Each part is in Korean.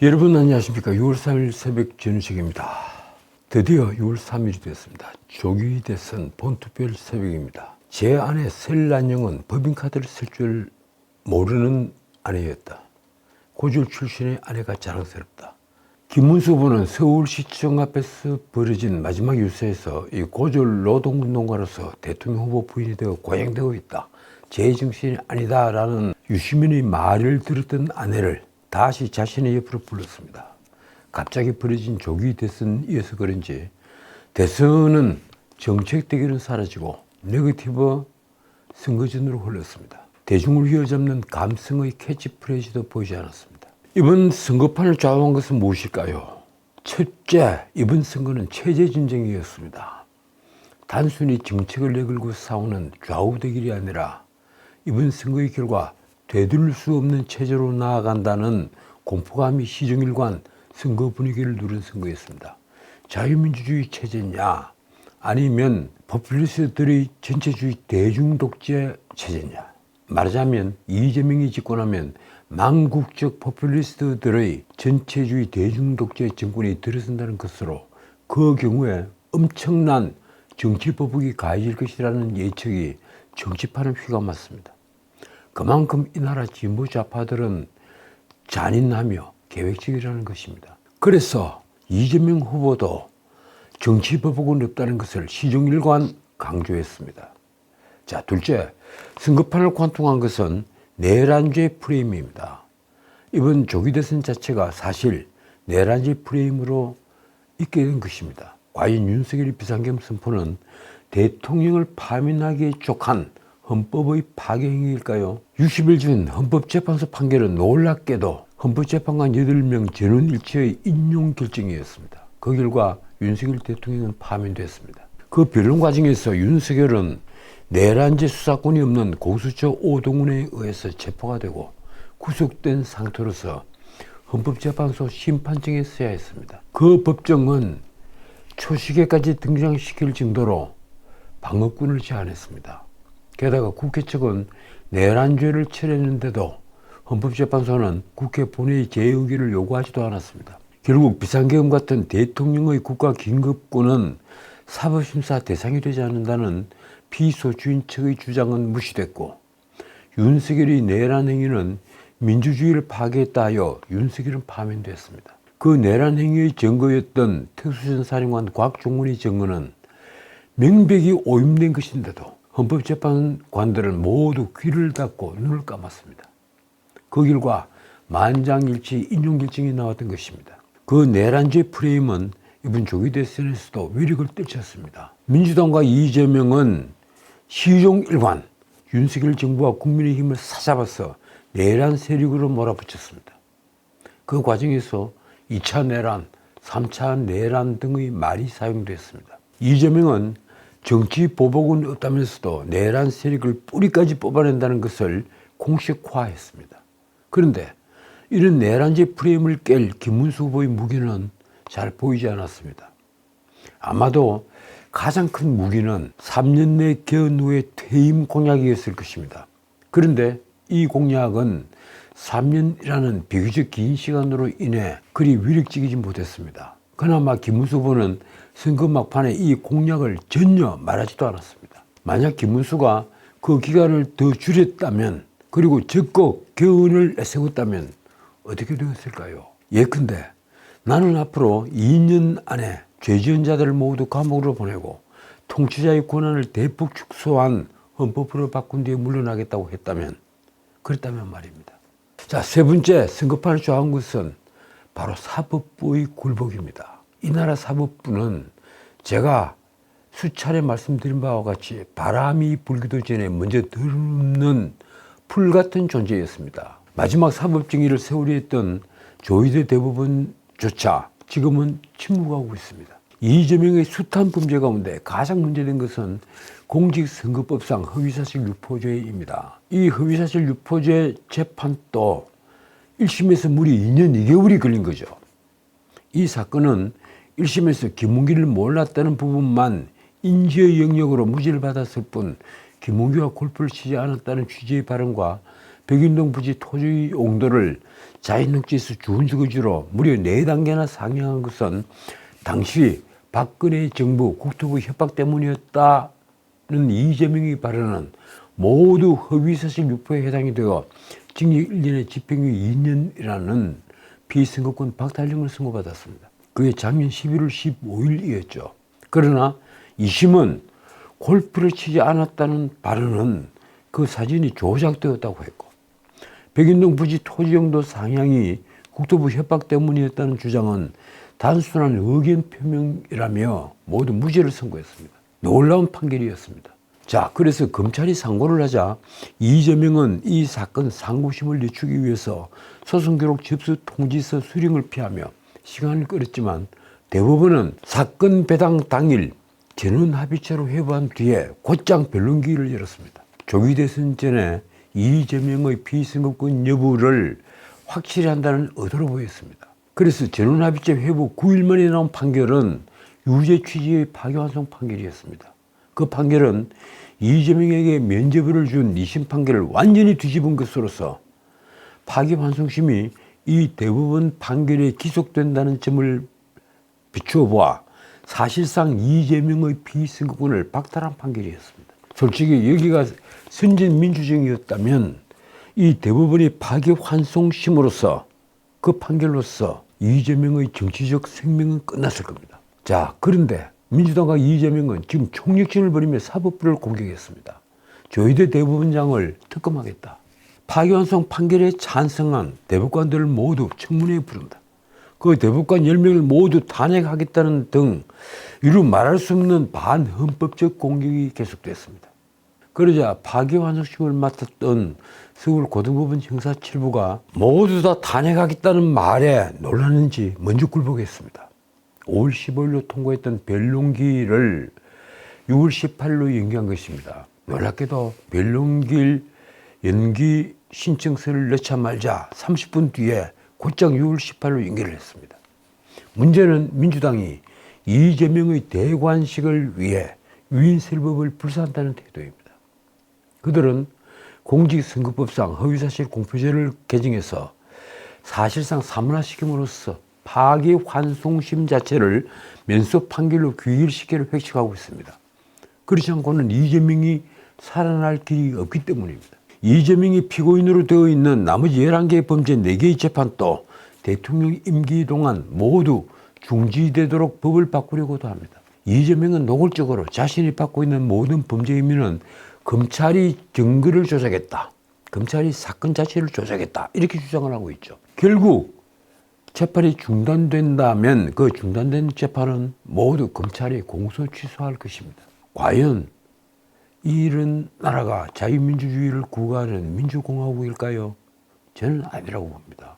여러분 안녕하십니까? 6월 3일 새벽 전우식입니다. 드디어 6월 3일이 됐습니다. 조기 대선 본투표일 새벽입니다. 제 아내 설란영은 법인카드를 쓸 줄 모르는 아내였다. 고졸 출신의 아내가 자랑스럽다. 김문수 후보는 서울시청 앞에서 벌어진 마지막 유세에서 이 고졸 노동운동가로서 대통령 후보 부인이 되어 고행되고 있다. 제 정신이 아니다라는 유시민의 말을 들었던 아내를 다시 자신의 옆으로 불렀습니다. 갑자기 벌어진 조기 대선 이어서 그런지 대선은 정책 대결은 사라지고 네거티브 선거전으로 흘렀습니다. 대중을 휘어잡는 감성의 캐치프레이즈도 보이지 않았습니다. 이번 선거판을 좌우한 것은 무엇일까요? 첫째, 이번 선거는 체제 전쟁이었습니다. 단순히 정책을 내걸고 싸우는 좌우 대결이 아니라 이번 선거의 결과 되돌릴 수 없는 체제로 나아간다는 공포감이 시정일관 선거 분위기를 누른 선거였습니다. 자유민주주의 체제냐 아니면 포퓰리스트들의 전체주의 대중독재 체제냐 말하자면 이재명이 집권하면 망국적 포퓰리스트들의 전체주의 대중독재 정권이 들어선다는 것으로 그 경우에 엄청난 정치 보복이 가해질 것이라는 예측이 정치판을 휘감았습니다. 그만큼 이 나라 진보 좌파들은 잔인하며 계획적이라는 것입니다. 그래서 이재명 후보도 정치 보복은 없다는 것을 시종일관 강조했습니다. 자, 둘째, 선거판을 관통한 것은 내란죄 프레임입니다. 이번 조기 대선 자체가 사실 내란죄 프레임으로 있게 된 것입니다. 과연 윤석열의 비상경 선포는 대통령을 파면하기에 족한 헌법의 파괴 행위일까요? 60일 전 헌법재판소 판결은 놀랍게도 헌법재판관 8명 전원 일치의 인용 결정이었습니다. 그 결과 윤석열 대통령은 파면됐습니다. 그 변론 과정에서 윤석열은 내란죄 수사권이 없는 공수처 오동훈에 의해서 체포가 되고 구속된 상태로서 헌법재판소 심판정에 서야 했습니다. 그 법정은 초시계까지 등장시킬 정도로 방어권을 제한했습니다. 게다가 국회 측은 내란죄를 처리했는데도 헌법재판소는 국회 본회의 재의결을 요구하지도 않았습니다. 결국 비상계엄 같은 대통령의 국가 긴급권은 사법심사 대상이 되지 않는다는 피소주인 측의 주장은 무시됐고 윤석열의 내란 행위는 민주주의를 파괴했다 하여 윤석열은 파면됐습니다. 그 내란 행위의 증거였던 특수전 사령관 곽종문의 증거는 명백히 오염된 것인데도 헌법재판관들은 모두 귀를 닫고 눈을 감았습니다. 그 결과 만장일치 인용결정이 나왔던 것입니다. 그 내란죄 프레임은 이번 조기 대선에서도 위력을 떨쳤습니다. 민주당과 이재명은 시종일관 윤석열 정부와 국민의힘을 사잡아서 내란 세력으로 몰아붙였습니다. 그 과정에서 2차 내란, 3차 내란 등의 말이 사용됐습니다. 이재명은 정치 보복은 없다면서도 내란 세력을 뿌리까지 뽑아낸다는 것을 공식화했습니다. 그런데 이런 내란제 프레임을 깰 김문수 후보의 무기는 잘 보이지 않았습니다. 아마도 가장 큰 무기는 3년 내 개헌 후의 퇴임 공약이었을 것입니다. 그런데 이 공약은 3년이라는 비교적 긴 시간으로 인해 그리 위력적이지 못했습니다. 그나마 김문수 후보는 선거 막판에 이 공약을 전혀 말하지도 않았습니다. 만약 김문수가 그 기간을 더 줄였다면 그리고 적극 개헌을 내세웠다면 어떻게 되었을까요? 예컨대 나는 앞으로 2년 안에 죄지은자들을 모두 감옥으로 보내고 통치자의 권한을 대폭 축소한 헌법으로 바꾼 뒤에 물러나겠다고 했다면 그랬다면 말입니다. 자, 세 번째 선거판을 좌우한 것은 바로 사법부의 굴복입니다. 이 나라 사법부는 제가 수차례 말씀드린 바와 같이 바람이 불기도 전에 먼저 들는 풀 같은 존재였습니다. 마지막 사법정의를 세우려 했던 조희대 대법원조차 지금은 침묵하고 있습니다. 이재명의 숱한 범죄 가운데 가장 문제된 것은 공직선거법상 허위사실 유포죄입니다. 이 허위사실 유포죄 재판도 1심에서 무려 2년 2개월이 걸린 거죠. 이 사건은 1심에서 김문기를 몰랐다는 부분만 인지의 영역으로 무죄를 받았을 뿐 김문기와 골프를 치지 않았다는 취지의 발언과 백인동 부지 토지 용도를 자연녹지에서 준수거지로 무려 네단계나 상향한 것은 당시 박근혜 정부 국토부 협박 때문이었다는 이재명이 발언은 모두 허위사실 유포에 해당이 되어 징역 1년에 집행유예 2년이라는 피선거권 박탈령을 선고받았습니다. 그게 작년 11월 15일이었죠. 그러나 2심은 골프를 치지 않았다는 발언은 그 사진이 조작되었다고 했고 백인동 부지 토지용도 상향이 국토부 협박 때문이었다는 주장은 단순한 의견 표명이라며 모두 무죄를 선고했습니다. 놀라운 판결이었습니다. 자, 그래서 검찰이 상고를 하자 이재명은 이 사건 상고심을 늦추기 위해서 소송 기록 접수 통지서 수령을 피하며 시간을 끌었지만 대법원은 사건 배당 당일 전원 합의체로 회부한 뒤에 곧장 변론기일을 열었습니다. 조기 대선 전에 이재명의 피선거권 여부를 확실히 한다는 의도로 보였습니다. 그래서 전원 합의체 회부 9일 만에 나온 판결은 유죄 취지의 파기환송 판결이었습니다. 그 판결은 이재명에게 면죄부를 준 2심 판결을 완전히 뒤집은 것으로서 파기환송심이 이 대부분 판결에 기속된다는 점을 비추어 보아 사실상 이재명의 피선거권을 박탈한 판결이었습니다. 솔직히 여기가 선진 민주정이었다면 이 대부분이 파기환송심으로서 그 판결로서 이재명의 정치적 생명은 끝났을 겁니다. 자, 그런데 민주당과 이재명은 지금 총력전을 벌이며 사법부를 공격했습니다. 조희대 대법원장을 특검하겠다. 파기환송 판결에 찬성한 대법관들을 모두 청문회에 부른다. 그 대법관 10명을 모두 탄핵하겠다는 등 이루 말할 수 없는 반헌법적 공격이 계속됐습니다. 그러자 파기환송심을 맡았던 서울 고등법원 형사 7부가 모두 다 탄핵하겠다는 말에 놀랐는지 먼저 굴복했습니다. 5월 15일로 통과했던 변론기를 6월 18일로 연기한 것입니다. 놀랍게도 변론기일 연기 신청서를 넣자 말자 30분 뒤에 곧장 6월 18일로 연기를 했습니다. 문제는 민주당이 이재명의 대관식을 위해 위인설법을 불사한다는 태도입니다. 그들은 공직선거법상 허위사실 공표죄를 개정해서 사실상 사문화시킴으로써 파기환송심 자체를 면소 판결로 귀일시키를 획책하고 있습니다. 그렇지 않고는 이재명이 살아날 길이 없기 때문입니다. 이재명이 피고인으로 되어 있는 나머지 11개의 범죄 4개의 재판도 대통령 임기 동안 모두 중지되도록 법을 바꾸려고도 합니다. 이재명은 노골적으로 자신이 받고 있는 모든 범죄 혐의는 검찰이 증거를 조작했다. 검찰이 사건 자체를 조작했다. 이렇게 주장을 하고 있죠. 결국 재판이 중단된다면 그 중단된 재판은 모두 검찰이 공소 취소할 것입니다. 과연 이런 나라가 자유민주주의를 구가하는 민주공화국일까요? 저는 아니라고 봅니다.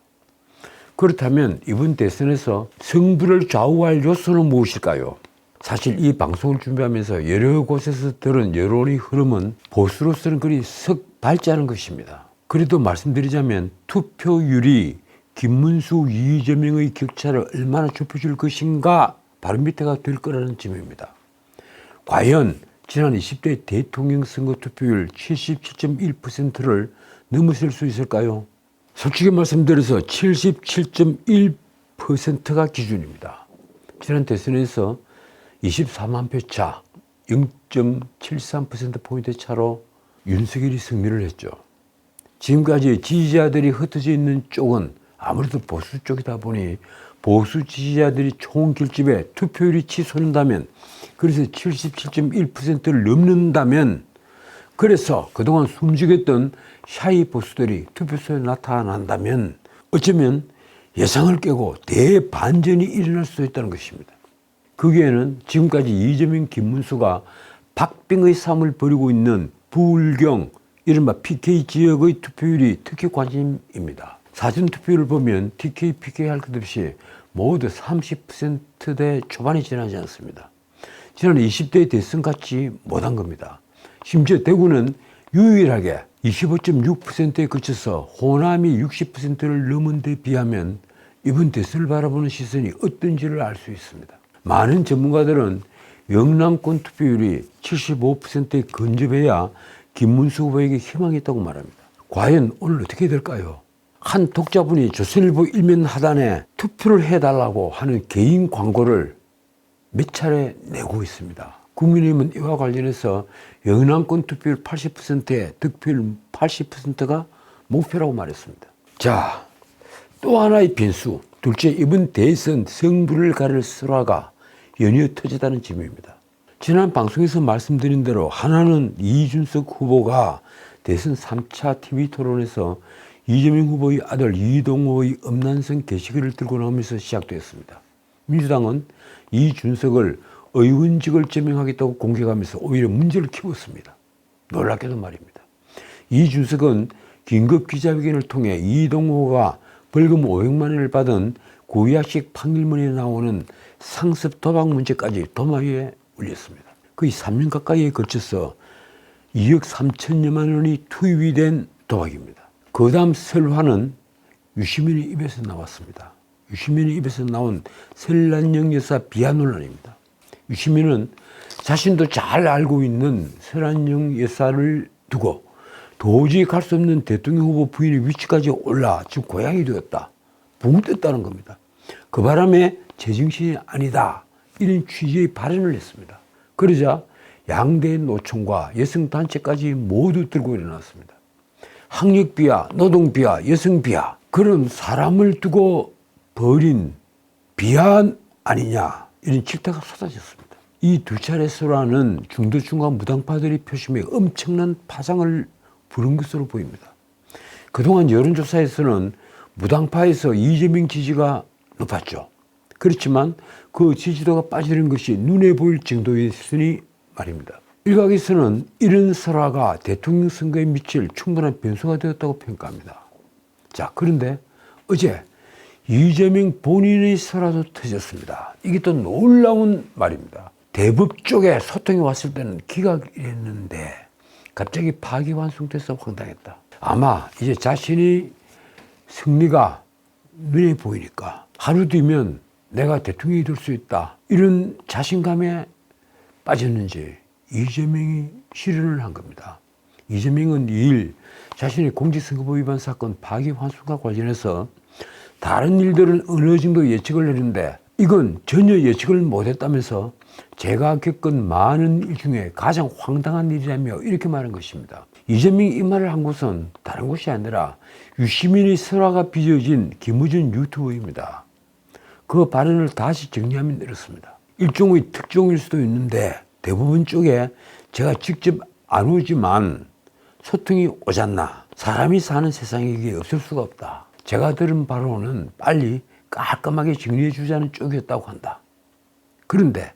그렇다면 이번 대선에서 승부를 좌우할 요소는 무엇일까요? 사실 이 방송을 준비하면서 여러 곳에서 들은 여론의 흐름은 보수로서는 그리 썩 밝지 않은 것입니다. 그래도 말씀드리자면 투표율이 김문수, 이재명의 격차를 얼마나 좁혀줄 것인가 바로 밑에가 될 거라는 점입니다. 과연 지난 20대 대통령 선거 투표율 77.1%를 넘어설 수 있을까요? 솔직히 말씀드려서 77.1%가 기준입니다. 지난 대선에서 24만 표 차, 0.73%포인트 차로 윤석열이 승리를 했죠. 지금까지 지지자들이 흩어져 있는 쪽은 아무래도 보수 쪽이다 보니 보수 지지자들이 총 결집에 투표율이 치솟는다면 그래서 77.1%를 넘는다면 그래서 그동안 숨죽였던 샤이 보수들이 투표소에 나타난다면 어쩌면 예상을 깨고 대반전이 일어날 수 있다는 것입니다. 거기에는 지금까지 이재명, 김문수가 박빙의 싸움을 벌이고 있는 부울경, 이른바 PK 지역의 투표율이 특히 관심입니다. 사전 투표율을 보면 TK, PK 할 것 없이 모두 30%대 초반이 지나지 않습니다. 지난 20대 대선 같지 못한 겁니다. 심지어 대구는 유일하게 25.6%에 그쳐서 호남이 60%를 넘은 데 비하면 이번 대선을 바라보는 시선이 어떤지를 알 수 있습니다. 많은 전문가들은 영남권 투표율이 75%에 근접해야 김문수 후보에게 희망이 있다고 말합니다. 과연 오늘 어떻게 될까요? 한 독자분이 조선일보 일면 하단에 투표를 해달라고 하는 개인 광고를 몇 차례 내고 있습니다. 국민의힘은 이와 관련해서 영남권 투표율 80%에 득표율 80%가 목표라고 말했습니다. 자, 또 하나의 변수. 둘째, 이번 대선 성불을 가를 설화가 연이어 터지다는 점입니다. 지난 방송에서 말씀드린 대로 하나는 이준석 후보가 대선 3차 TV 토론에서 이재명 후보의 아들 이동호의 음란성 게시글을 들고 나오면서 시작되었습니다. 민주당은 이준석을 의원직을 제명하겠다고 공격하면서 오히려 문제를 키웠습니다. 놀랍게도 말입니다. 이준석은 긴급 기자회견을 통해 이동호가 벌금 500만 원을 받은 구약식 판결문에 나오는 상습 도박 문제까지 도마 위에 올렸습니다. 거의 3년 가까이에 걸쳐서 2억 3천여만 원이 투입이 된 도박입니다. 그 다음 설화는 유시민의 입에서 나왔습니다. 유시민의 입에서 나온 설란영 여사 비하 논란입니다. 유시민은 자신도 잘 알고 있는 설란영 여사를 두고 도저히 갈 수 없는 대통령 후보 부인의 위치까지 올라 지금 고향이 되었다. 붕 떴다는 겁니다. 그 바람에 제정신이 아니다. 이런 취지의 발언을 했습니다. 그러자 양대 노총과 여성단체까지 모두 들고 일어났습니다. 학력비하, 노동비하, 여성비하 그런 사람을 두고 벌인 비하 아니냐 이런 질타가 쏟아졌습니다. 이 두 차례 설화는 중도 중간 무당파들이 표심에 엄청난 파장을 부른 것으로 보입니다. 그동안 여론조사에서는 무당파에서 이재명 지지가 높았죠. 그렇지만 그 지지도가 빠지는 것이 눈에 보일 정도였으니 말입니다. 일각에서는 이런 설화가 대통령 선거에 미칠 충분한 변수가 되었다고 평가합니다. 자, 그런데 어제 이재명 본인의 설화도 터졌습니다. 이게 또 놀라운 말입니다. 대북 쪽에 소통이 왔을 때는 기각이었는데 갑자기 파기환송돼서 황당했다. 아마 이제 자신이 승리가 눈에 보이니까 하루 뒤면 내가 대통령이 될 수 있다. 이런 자신감에 빠졌는지 이재명이 실현을 한 겁니다. 이재명은 이일 자신의 공직선거법 위반 사건 파기환송과 관련해서 다른 일들은 어느 정도 예측을 했는데 이건 전혀 예측을 못했다면서 제가 겪은 많은 일 중에 가장 황당한 일이라며 이렇게 말한 것입니다. 이재명이 이 말을 한 곳은 다른 곳이 아니라 유시민의 설화가 빚어진 김우준 유튜브입니다. 그 발언을 다시 정리하면 이렇습니다. 일종의 특종일 수도 있는데 대부분 쪽에 제가 직접 안 오지만 소통이 오잖나. 사람이 사는 세상에 이게 없을 수가 없다. 제가 들은 바로는 빨리 깔끔하게 정리해 주자는 쪽이었다고 한다. 그런데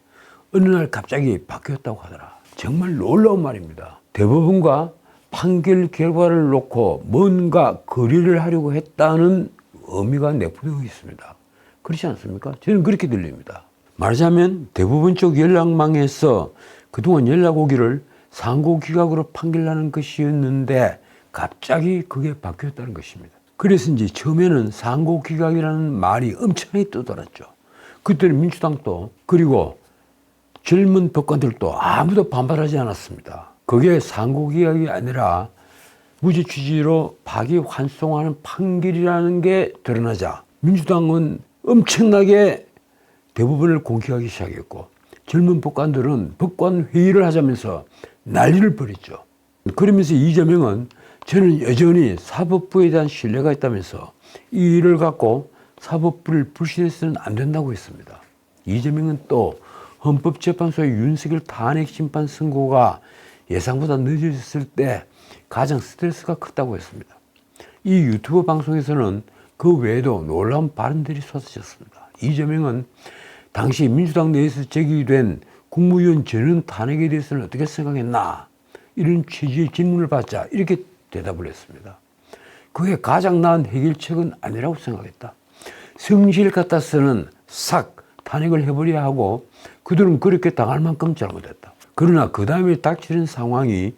어느 날 갑자기 바뀌었다고 하더라. 정말 놀라운 말입니다. 대법원과 판결 결과를 놓고 뭔가 거리를 하려고 했다는 의미가 내포되어 있습니다. 그렇지 않습니까? 저는 그렇게 들립니다. 말하자면 대부분 쪽 연락망에서 그동안 연락 오기를 상고 기각으로 판결하는 것이었는데 갑자기 그게 바뀌었다는 것입니다. 그래서인지 처음에는 상고 기각이라는 말이 엄청나게 떠돌았죠. 그때는 민주당도 그리고 젊은 법관들도 아무도 반발하지 않았습니다. 그게 상고 기각이 아니라 무죄 취지로 파기환송하는 판결이라는 게 드러나자 민주당은 엄청나게 대부분을 공격하기 시작했고 젊은 법관들은 법관 회의를 하자면서 난리를 벌였죠. 그러면서 이재명은 저는 여전히 사법부에 대한 신뢰가 있다면서 이 일을 갖고 사법부를 불신해서는 안 된다고 했습니다. 이재명은 또 헌법재판소의 윤석열 탄핵 심판 선고가 예상보다 늦어졌을 때 가장 스트레스가 컸다고 했습니다. 이 유튜브 방송에서는 그 외에도 놀라운 발언들이 쏟아졌습니다. 이재명은 당시 민주당 내에서 제기된 국무위원 전원 탄핵에 대해서는 어떻게 생각했나 이런 취지의 질문을 받자 이렇게 대답을 했습니다. 그게 가장 나은 해결책은 아니라고 생각했다. 성실 같아서는 싹 탄핵을 해버려야 하고 그들은 그렇게 당할 만큼 잘못했다. 그러나 그 다음에 닥치는 상황이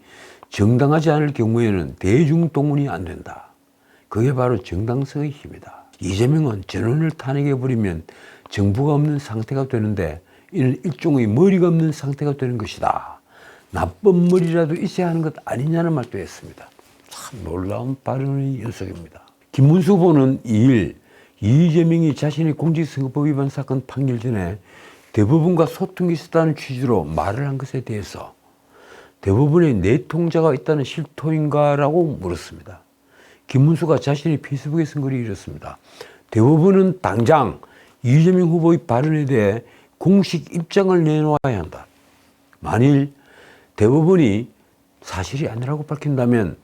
정당하지 않을 경우에는 대중 동원이 안 된다. 그게 바로 정당성의 힘이다. 이재명은 전원을 탄핵해버리면 정부가 없는 상태가 되는데 이는 일종의 머리가 없는 상태가 되는 것이다. 나쁜 머리라도 있어야 하는 것 아니냐는 말도 했습니다. 참 놀라운 발언의 연속입니다. 김문수 후보는 2일 이재명이 자신의 공직선거법 위반 사건 판결 전에 대부분과 소통이 있었다는 취지로 말을 한 것에 대해서 대부분의 내 통자가 있다는 실토인가라고 물었습니다. 김문수가 자신의 페이스북에 쓴 글이 이렇습니다. 대부분은 당장 이재명 후보의 발언에 대해 공식 입장을 내놓아야 한다. 만일 대부분이 사실이 아니라고 밝힌다면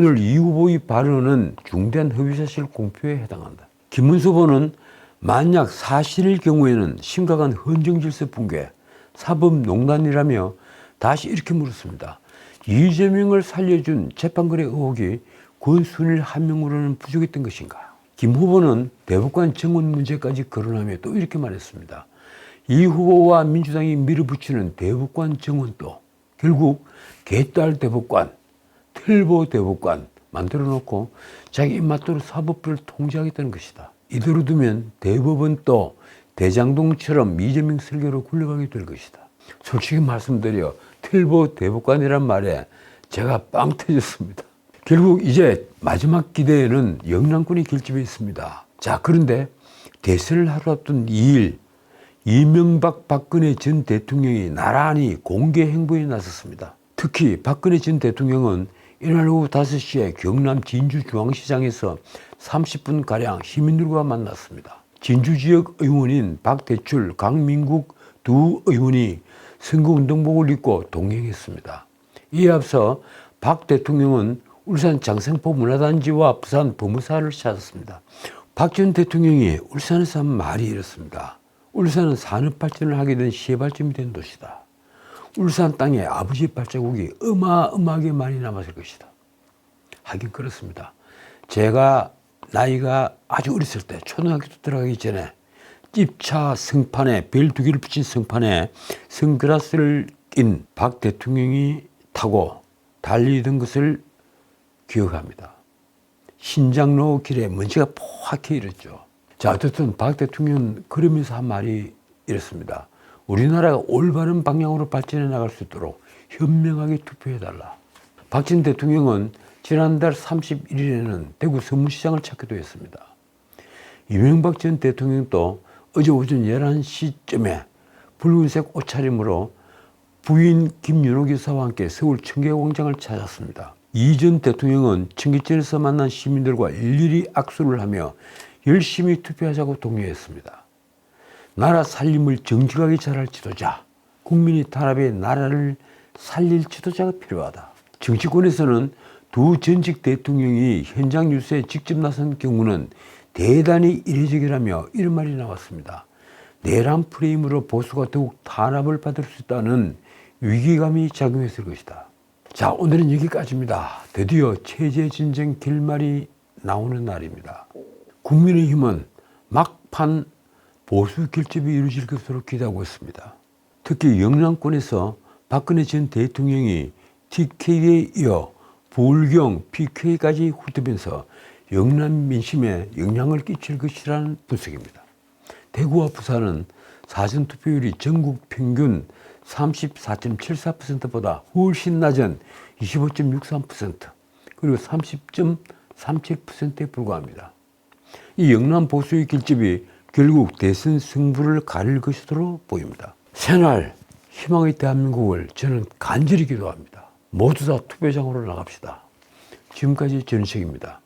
오늘 이 후보의 발언은 중대한 허위사실 공표에 해당한다. 김문수 후보는 만약 사실일 경우에는 심각한 헌정질서 붕괴, 사법농단이라며 다시 이렇게 물었습니다. 이재명을 살려준 재판거래 의혹이 권순일 한 명으로는 부족했던 것인가? 김 후보는 대법관 정원 문제까지 거론하며 또 이렇게 말했습니다. 이 후보와 민주당이 밀어붙이는 대법관 정원도 결국 개딸 대법관, 틀보 대법관 만들어 놓고 자기 입맛대로 사법부를 통제하겠다는 것이다. 이대로 두면 대법원 또 대장동처럼 이재명 설계로 굴러가게 될 것이다. 솔직히 말씀드려 틀보 대법관이란 말에 제가 빵 터졌습니다. 결국 이제 마지막 기대에는 영남권이 결집해 있습니다. 자, 그런데 대선을 하루 앞둔 2일 이명박 박근혜 전 대통령이 나란히 공개 행보에 나섰습니다. 특히 박근혜 전 대통령은 이날 오후 5시에 경남 진주 중앙시장에서 30분가량 시민들과 만났습니다. 진주 지역 의원인 박대출, 강민국 두 의원이 선거운동복을 입고 동행했습니다. 이에 앞서 박 대통령은 울산 장생포 문화단지와 부산 법무사를 찾았습니다. 박 전 대통령이 울산에서 한 말이 이렇습니다. 울산은 산업 발전을 하게 된 시발점이 된 도시다. 울산 땅에 아버지 발자국이 어마어마하게 많이 남았을 것이다. 하긴 그렇습니다. 제가 나이가 아주 어렸을 때 초등학교 들어가기 전에 집차 성판에 별 두 개를 붙인 성판에 선글라스를 낀 박 대통령이 타고 달리던 것을 기억합니다. 신장로 길에 먼지가 포악해 일었죠. 자, 어쨌든 박 대통령 그러면서 한 말이 이렇습니다. 우리나라가 올바른 방향으로 발전해 나갈 수 있도록 현명하게 투표해달라. 박전 대통령은 지난달 31일에는 대구 서문시장을 찾기도 했습니다. 이명박 전 대통령도 어제 오전 11시쯤에 붉은색 옷차림으로 부인 김윤호 교사와 함께 서울 청계광장을 찾았습니다. 이 전 대통령은 청계천에서 만난 시민들과 일일이 악수를 하며 열심히 투표하자고 독려했습니다. 나라 살림을 정직하게 잘할 지도자, 국민이 탄압해 나라를 살릴 지도자가 필요하다. 정치권에서는 두 전직 대통령이 현장 뉴스에 직접 나선 경우는 대단히 이례적이라며 이런 말이 나왔습니다. 내란 프레임으로 보수가 더욱 탄압을 받을 수 있다는 위기감이 작용했을 것이다. 자, 오늘은 여기까지입니다. 드디어 체제 진정 결말이 나오는 날입니다. 국민의힘은 막판 보수 결집이 이루어질 것으로 기대하고 있습니다. 특히 영남권에서 박근혜 전 대통령이 TK에 이어 불경 PK까지 훑으면서 영남 민심에 영향을 끼칠 것이라는 분석입니다. 대구와 부산은 사전 투표율이 전국 평균 34.74%보다 훨씬 낮은 25.63% 그리고 30.37%에 불과합니다. 이 영남 보수의 결집이 결국 대선 승부를 가릴 것으로 보입니다. 새날 희망의 대한민국을 저는 간절히 기도합니다. 모두 다 투표장으로 나갑시다. 지금까지 전식입니다.